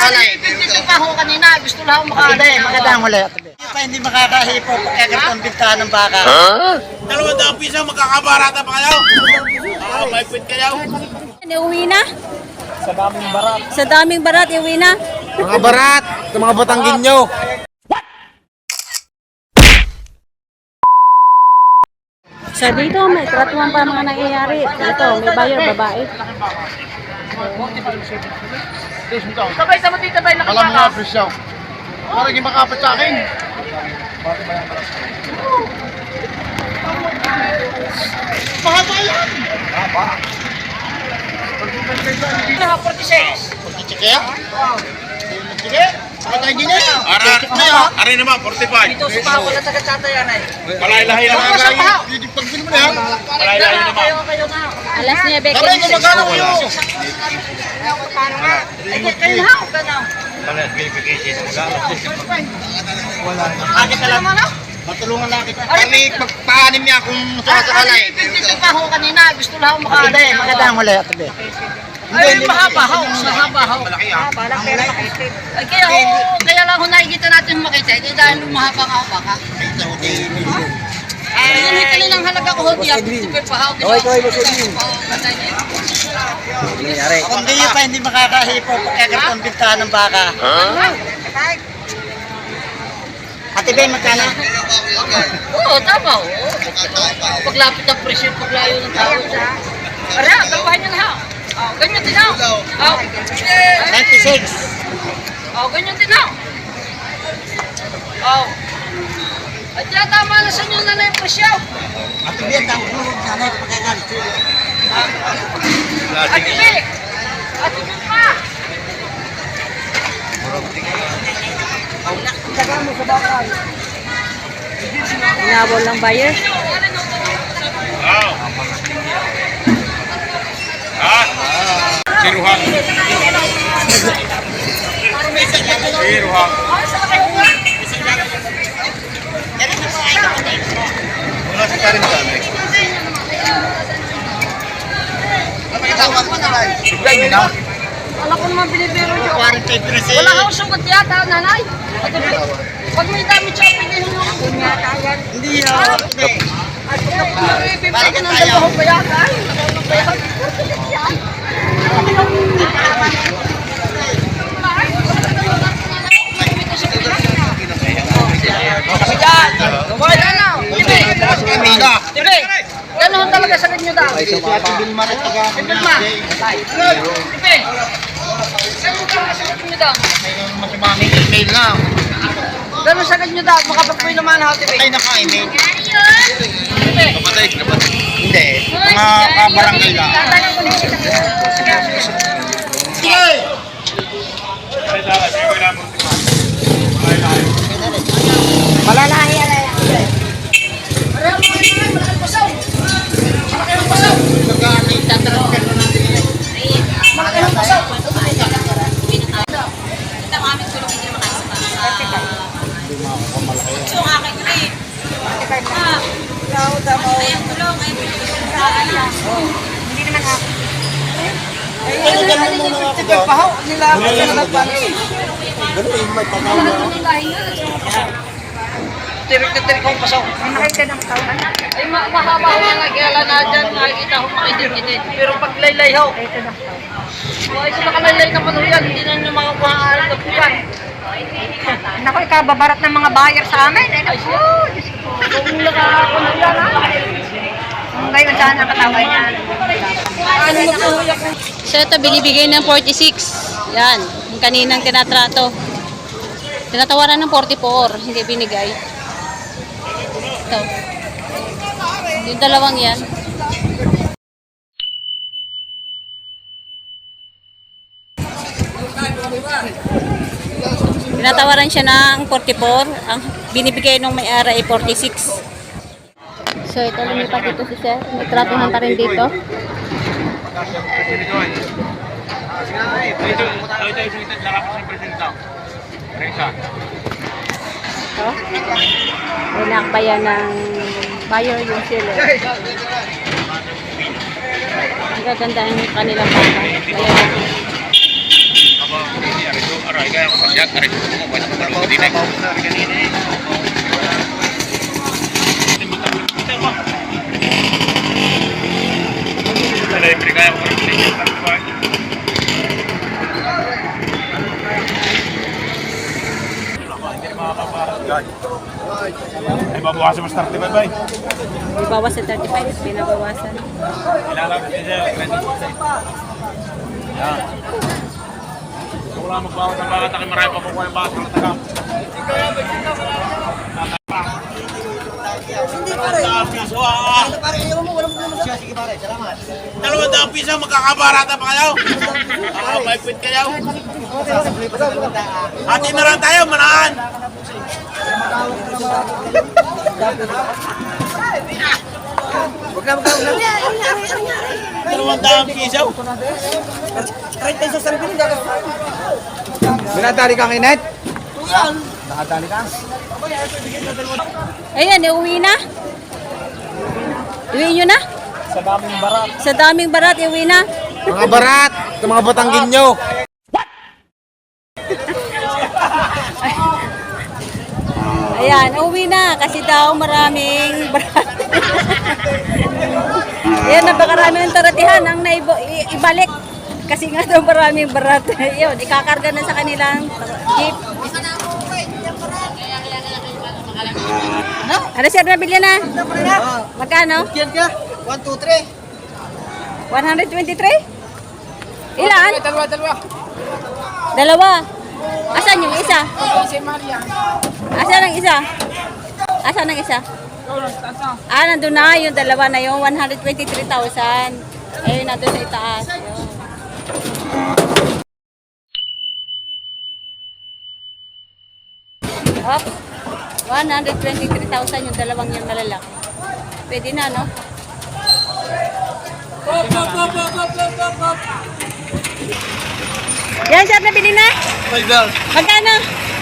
sakalay. Pinpitin pa ako kanina. Gusto lang makaano. Be, magandang huli. Be. Pa hindi makakahipo pagkagat ang bintahan ng baka. Dalawang daang piso, magkakabarata pa kayo? Ah, may quit kayo? Iuwi na? Sa daming barat. Sa daming barat, iuwi na? Mga barat, sa mga batanggin nyo. Sa dito, may tratuan pa mga nangyayari. Ito, may buyer, babae. Sabay sa matita bay Alam mo nga, presyo. Para hindi makapat sa akin. Mahaba yan. Mahaba. 46. Pagkitsik kaya? Sige. Saka tayo din eh. Ara, ara naman, 45. Ito sa pahaw na taga tatayan ay. Palay-lahi Ako naman. sa pahaw. Mo na yan. Palay-lahi naman. Kayo, kayo na. Alas 9, Sabi Becky. ko magkano kayo? Ay, kayo na. Ganaw. Akit na lang. Matulungan lang kita. Kami magpaanim niya kung sasakalay. Pinpitin pa ako kanina. Gusto lang ako Ate makaano. Be, magandang huli. Ate. Ay, mahaba ho. Mahaba ho. Balang pera makitid. Ay, kaya ho. Kaya lang ho nakikita natin makita. Eh, dahil mahaba nga ho baka. Ay, yun yung kanilang halaga ko ho. Di ako tipid pa ho. Kaway, kaway, Kung hindi pa hindi makakahipo pagkagat ang bintahan ng baka. Ate Be, magkano? Oo, tama. Paglapit ng presyo, paglayo ng tao. Ara, tawahan niyo na ha. Oh, ganyan din ha. Oh, 96. oh, ganyan din ha. Oh. At yan, tama na sa inyo na na yung presyo. Ate Be, ang hulog na na pagkagalit. At Vic! At Vic pa! Inawal ng buyer. Ah. Ah. Siruhan. Siruhan. Wala si Karim Dami. Alam ko naman binibiro nyo. 43 Wala akong sugat yata, nanay. Pag may damit siya, pilihin nyo. Hindi ho. Ate Be. At pag bibigyan Balikan ng tayo. dalawang bayata, ay, dalawang bayata. Yan! Wala na! Tibi! Kamila. Tibi! Ganun talaga sa inyo daw. Si Ate Vilma rin taga Vilma. Tibi! Ganun talaga sa inyo daw. Masimaming email na. Ganun sa inyo daw. Makapagpoy naman ha, Tibi. Ay, naka-email. Tibi! Kapatid, kapatid. Hindi. Mga kabarangay lang. Na sila. Malalahi Tirik na tirik akong pasaw. Ay, ma mahaba ko nga kailan na dyan, nakikita ko makidid-idid. Pero pag laylay ho, ay sa nakalaylay na pano yan, hindi na nyo makakuha ang aral yan. Naku, ikaw, babarat ng mga buyer sa amin. Ay, siya. Kung nakakuha saan ang katawan niya? Ano magkuhuyak ko? So, ito, binibigay ng 46. Yan, yung kaninang tinatrato. Tinatawaran ng 44, hindi binigay. Ito. Yung dalawang yan. Tinatawaran siya ng 44. Ang binibigay ng may-ari ay 46. So, ito lumipat dito si Sir. May tratuhan pa rin dito. Ito. Pinakbayan ng buyer yung seller. Ang gaganda ng kanilang baka. Bayan natin. Kaya tarik ko mo, wala pa rin din eh. Libre kaya ko rin Ay, babawasan mo sa 35 bay. Bawas sa 35, pinabawasan. Kailangan natin siya, 36. Yan. Kung wala magbawas ng baka takin, marami pa kukuha yung baka ng taga. Dalawang piso ah! Dalawang daang piso, magkakabarata pa kayo? Ah, may quit kayo? Hati na lang tayo, manaan! Dalawang daang piso? Binatari kang inet? Nakatali ka? Ayan, iuwi na. Iuwi nyo na? Sa daming barat. Sa daming barat, iwi na. mga barat, sa mga batanggin nyo. Ayan, uwi na kasi daw maraming barat. Ayan, napakarami ng taratihan ang naibo, ibalik. Kasi nga daw maraming barat. Ayan, ikakarga na sa kanilang jeep. Ano? Ano sir, nabili na? Ano? Magkano? Magkano? 123. 123? Ilan? Oh, dalawa, dalawa. Dalawa. Asan yung isa? Si Maria. Asan ang isa? Asan ang isa? Ah, nandun na yung dalawa na yung 123,000. Ayun, nandun sa itaas. Yun. Oh, 123,000 yung dalawang yung malalaki. Pwede na, no? Yan, sir, nabili na? Malgal. Magkano?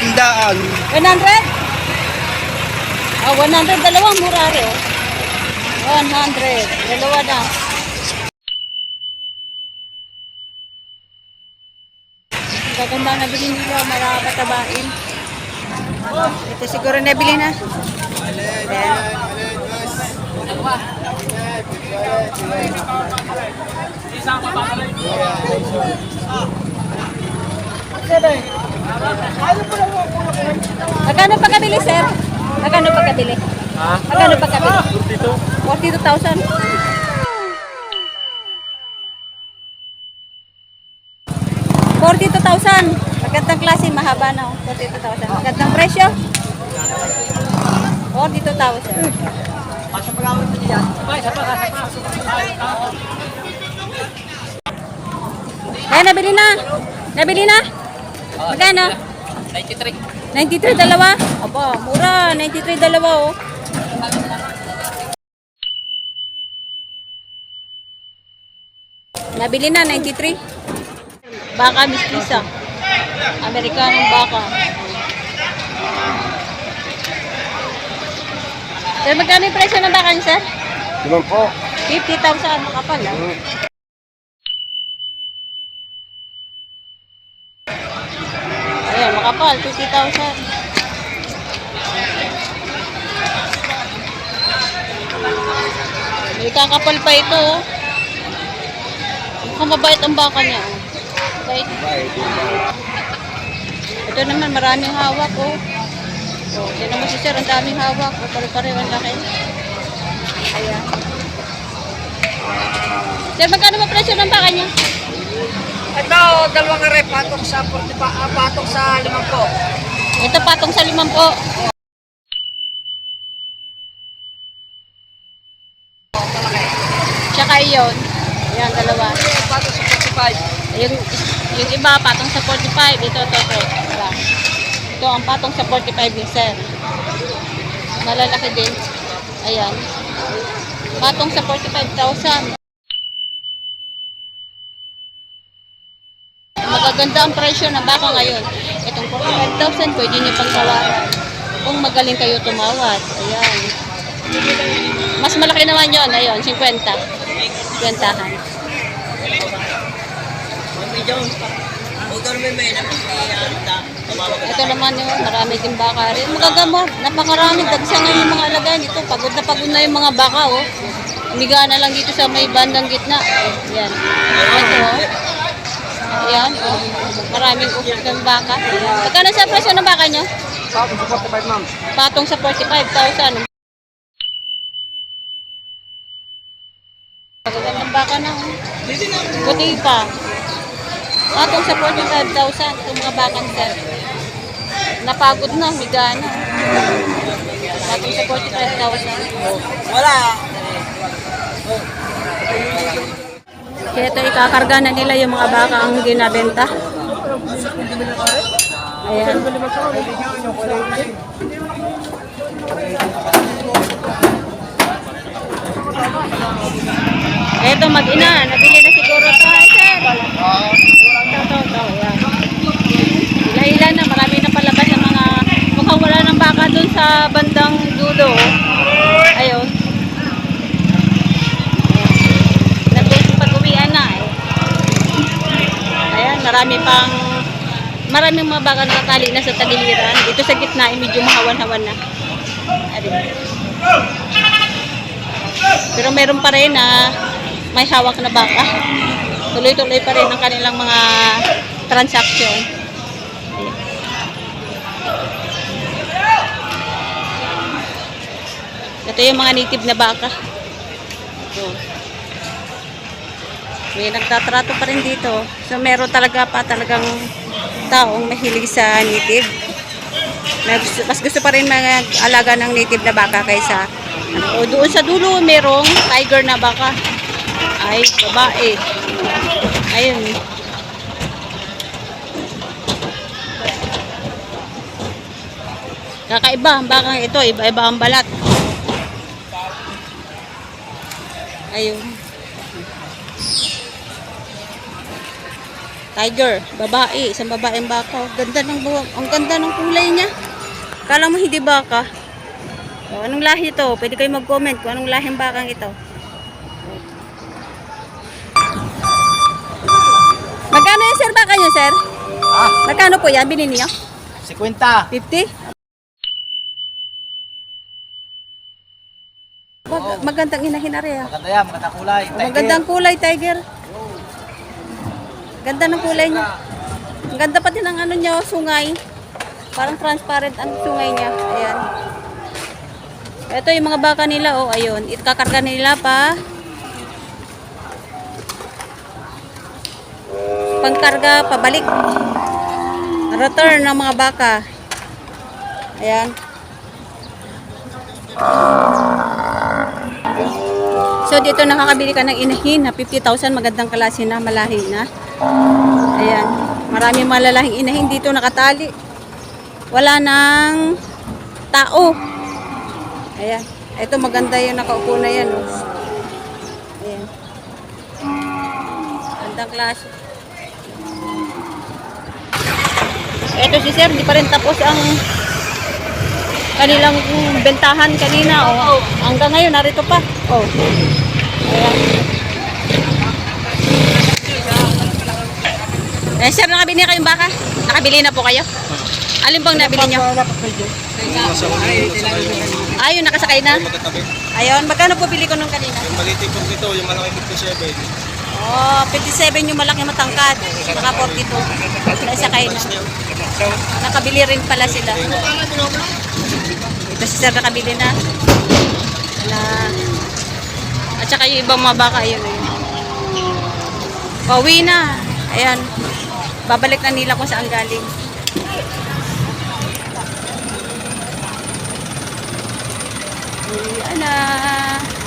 Tindaan. 100? Ah, 100. Dalawang mura rin. oh. 100. Dalawa na. Gaganda na bilhin nila. Marami tabain. Ito siguro nabili na. Ayan. Magkano pa kabili, sir? Magkano pa kabili? Ha? Magkano pa kabili? 42. 42,000. 42,000. Magandang klase, mahaba na. oh. 42,000. Magandang presyo. 42,000. Kaya nabili na. Nabili na. Magkano? 93. 93 dalawa? Aba, mura. 93 dalawa oh. Nabili na, 93. Baka mistrisa. Amerikanong baka. Sir, magkano yung presyo ng baka niyo, sir? Limang po. 50,000 makapal ah. Ayan, makapal, 50,000. May kakapal pa ito oh. Mukhang mabait ang baka niya oh. Mabait. Ito naman, maraming hawak oh. Oh, yan naman si sir, ang daming hawak. Oh, pare-pareho ang laki. Ayan. Sir, magkano ba presyo ng baka niya? Ito, dalawang are, patong sa, 40 pa, ah, patong sa limang po. Ito patong sa limang po. Tsaka yun. Yan, dalawa. Patong sa 45. Yung, yung iba, patong sa 45. Ito, ito, ito. Diba? Ito, ang patong sa 45 ni sir. Malalaki din. Ayan. Patong sa 45,000. Magaganda ang presyo ng baka ngayon. Itong 45,000, pwede nyo pang tawaran. Kung magaling kayo tumawad. Ayan. Mas malaki naman yon Ayun, 50. 50-han. Medyo, motor may may na, Ito naman yung marami din baka rin. Magagamot. Napakarami. Dagsangan yung mga alaga nito. Pagod na pagod na yung mga baka, oh. Umiga na lang dito sa may bandang gitna. Yan. Ito, oh. Ayan, oh. Maraming ukit ng baka. Magkano sa presyo ng baka nyo? Tapos sa 45 ma'am. Patong sa 45,000. Pagagandang baka na. oh. Buti pa. Patong sa 45,000 itong mga bakang sir. Napagod na, higa na. Patong sa 45,000. Wala. Kaya ito ikakarga na nila yung mga baka ang ginabenta. Ayan. Eto mag-ina, nabili na siguro ito. Sir. Ito, ito, ito. Ayan. Hila-hila na, marami na palabas ang mga mukhang wala ng baka dun sa bandang dulo. oh. Ayun. Nagpag-uwian na eh. Ayan, marami pang maraming mga baka nakatali na sa tagiliran. Dito sa gitna, eh, medyo mahawan-hawan na. Pero meron pa rin na may hawak na baka. Tuloy-tuloy pa rin ang kanilang mga transaction. Ayan. Ito yung mga native na baka. Ito. May nagtatrato pa rin dito. So meron talaga pa talagang taong mahilig sa native. Na gusto- Mas gusto pa rin mag-alaga ng native na baka kaysa ano, o doon sa dulo merong tiger na baka. Ay, babae. Ayun. Kakaiba ang bakang ito, iba-iba ang balat. Ayun. Tiger, babae, isang babaeng baka. Ganda ng buwang, ang ganda ng kulay niya. Kala mo hindi baka. O, anong lahi ito? Pwede kayo mag-comment kung anong lahing bakang ito. Magkano yung sir baka niyo, sir? Ah, Magkano po yan? Binili niyo? 50. 50? Mag magandang inahin are ah. Maganda yan, maganda kulay. Magandang kulay, tiger. Ganda ng kulay niya. Ang ganda pa din ng ano niya, sungay. Parang transparent ang sungay niya. Ayan. Ito yung mga baka nila, oh, ayun. Ikakarga nila pa. Pangkarga, pabalik. Return ng mga baka. Ayan. So dito nakakabili ka ng inahin na 50,000 magandang klase na malahi na. Ayan. Marami malalahing inahin dito nakatali. Wala nang tao. Ayan. Ito maganda yung nakaupo na yan. Oh. Ayan. Magandang klase. Ito si Sir, di pa rin tapos ang kanilang bentahan kanina. Oh. Hanggang ngayon, narito pa. Oh. Ayan. Eh, sir, nakabili na kayong baka? Nakabili na po kayo? Alin bang nabili nyo? Ayun, nakasakay na? Ayun, magkano po bili ko nung kanina? Yung maliit yung nito, yung malaki 57. Oh, 57 yung malaki matangkad. Saka 42. Nakasakay na. Nakabili rin pala sila. Ito si sir nakabili na. Na. At saka yung ibang mga baka, yun. Ayun. Pauwi na. Ayan. Babalik na nila kung saan galing. Uy, anak.